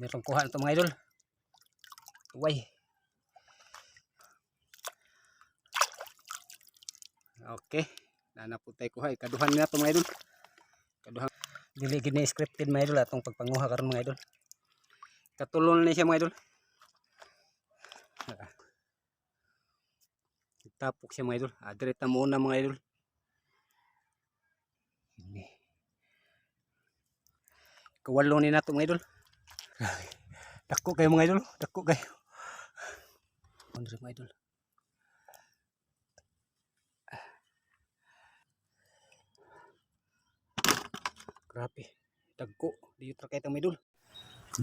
Meron kuha na ito mga idol. Tuway. Okay. Nana po tayo kuha. Ikaduhan na ito mga idol. Ikaduhan. Dili gini scripted mga idol atong pagpanguha karon mga idol. Katulon na siya mga idol. Tapok siya mga idol. Direct na muna mga idol. Kawalo ni nato mga idol. Dako kayo mga idol. Dako kayo. Ano rin, mga idol. Grabe. Dagko. Di tra kay mga idol.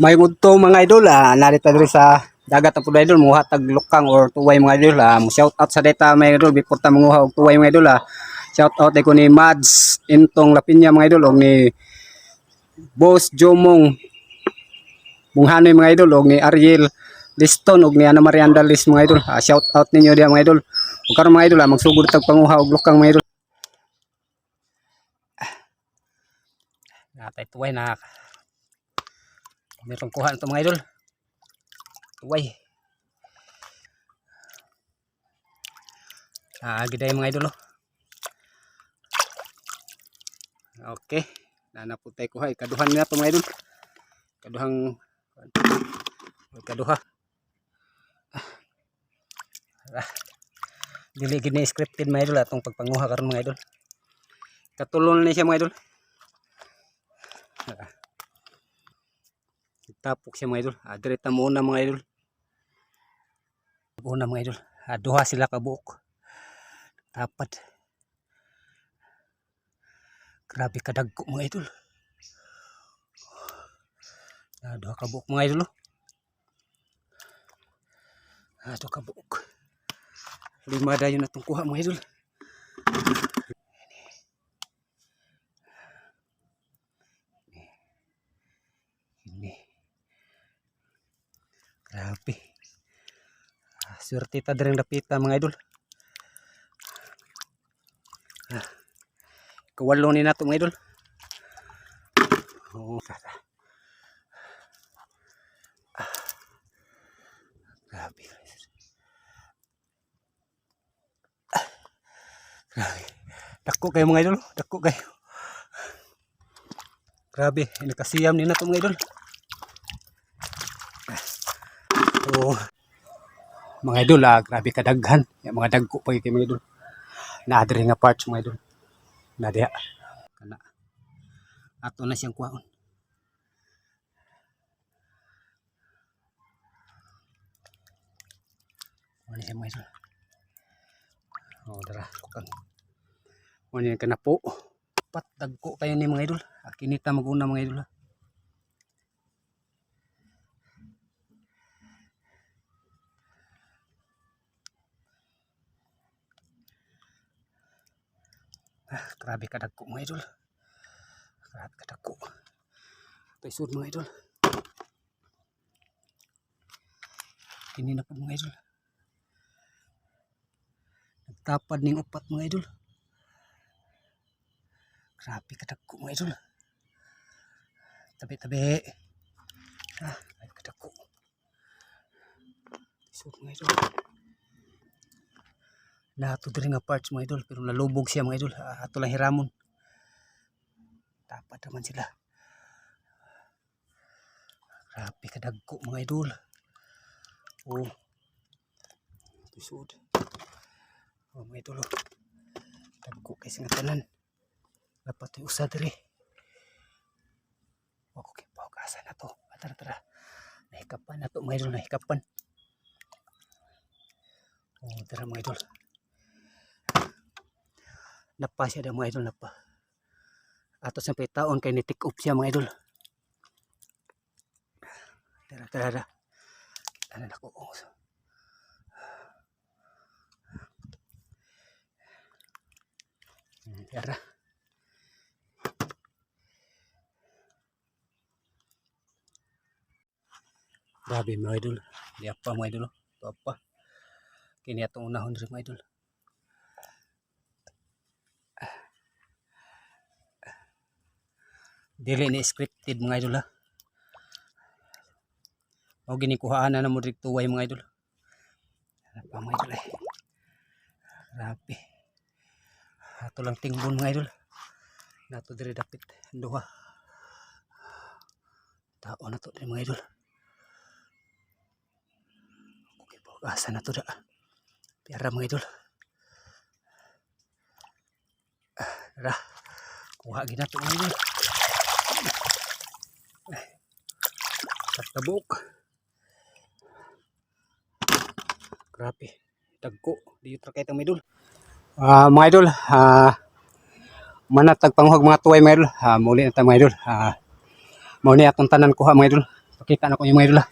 May mudto mga idol. Ah, narito diri sa dagat ang pulo idol. Muha tag lukang or tuway mga idol. Ah, shout out sa data mga idol. Before ta manguha og tuway mga idol. Ah. Shout out ko ni Mads Intong Lapinya mga idol. Og ni Boss Jomong Bunghanoy mga idol. Og ni Ariel Liston og ni Ana Marianda Lis mga idol. Ah, shout out ninyo diya mga idol. Ug karon mga idol, ah, magsugod tag panguha og lukang mga idol. Natay tuway na Meron kuha na ito mga idol. Tuway. Ah, giday mga idol. oh. Okay. Nana po tayo kuha. Ikaduhan na ito mga idol. Ikaduhang ikaduha. Ah. Dili gini scripted mga idol atong pagpanguha karon mga idol. Katulon na siya mga idol. Ah. Tapok siya mga idol. Ah, direct na mga idol. Una mga idol. Ah, duha sila kabuok. Tapat. Grabe kadagko mga idol. Ah, duha kabuok mga idol. oh. Ah, duha kabuok. Lima dayon na itong kuha mga idol. Ini. Grabe. Ah, Swerte ta direng dapita mga idol. Ah. Kawalo ni nato mga idol. Oh, tata. Grabe. Grabe. Dako kayo mga idol. Dako kayo. Grabe. Nakasiyam ni nato mga idol. Oh. Mga idol, ah, grabe kadaghan. Yung mga dagko pa kay mga idol. Naadri nga parts mga idol. Na diha. Kana. Ato na siyang kuhaon. Ano siya mga idol. Oh, dara. Kukang. Ano yan ka na po. Pat, dagko kayo ni mga idol. Akinita maguna mga idol. Ah, grabe kadagko mga idol. Grabe kadagko. Ito isod mga idol. Kini na po mga idol. Nagtapad ning upat mga idol. Grabe kadagko mga idol. Tabi-tabi. Ah, grabe kadagko. Isod mga idol. Nato diri nga parts mga idol pero nalubog siya mga idol. Ah, ato lang hiramon. Dapat naman sila. Grabe kadagko mga idol. Oh. Tusod. Oh mga idol. Oh. Dagko kay nga tanan. Dapat yung usa diri. Ako kay na to. Ah, Tara tara. Nahikapan na to mga idol. Nahikapan. Oh, tara mga idol. Napa siya daw mga idol napa. Ato sa taon kay ni-take up siya mga idol. Tara tara tara. Ano na. Oh. Tara. Grabe mga idol. Di apa mga idol. Ito apa. Kini atong unahon rin mga idol. Dili ni scripted mga idol ha. O ginikuhaan na na mo dito tuway mga idol. Ano pa mga idol eh. Grabe. Ato lang tingbon mga idol. Nato diri dapit duha. Tao na to diri mga idol. Okay po, asa na to da. Tira mga idol. Ah, Tara. Kuha gina to mga idol. Sa tabok. Grabe. Dagko. Di tra kay mga idol. Ah, mga idol, ah manatag panguhag mga tuway mga idol. Ah, muli na ta mga idol. Ah, mao ni atong tanan kuha mga idol. Pakita na ko yung mga idol. ah.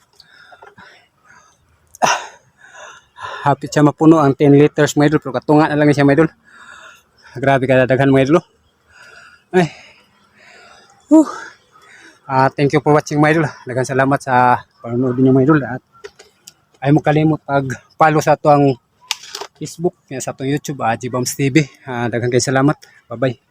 Hapit siya mapuno ang 10 liters mga idol. Pero katunga na lang siya mga idol. Grabe ka daghan mga idol. oh. Ay. Whew. Ah, thank you for watching mga idol. Daghang salamat sa panonood niyo mga idol at ay mo kalimot pag follow sa ato ang Facebook, sa atong YouTube, ah, Jibams TV. Ah, daghang kay salamat. Bye-bye.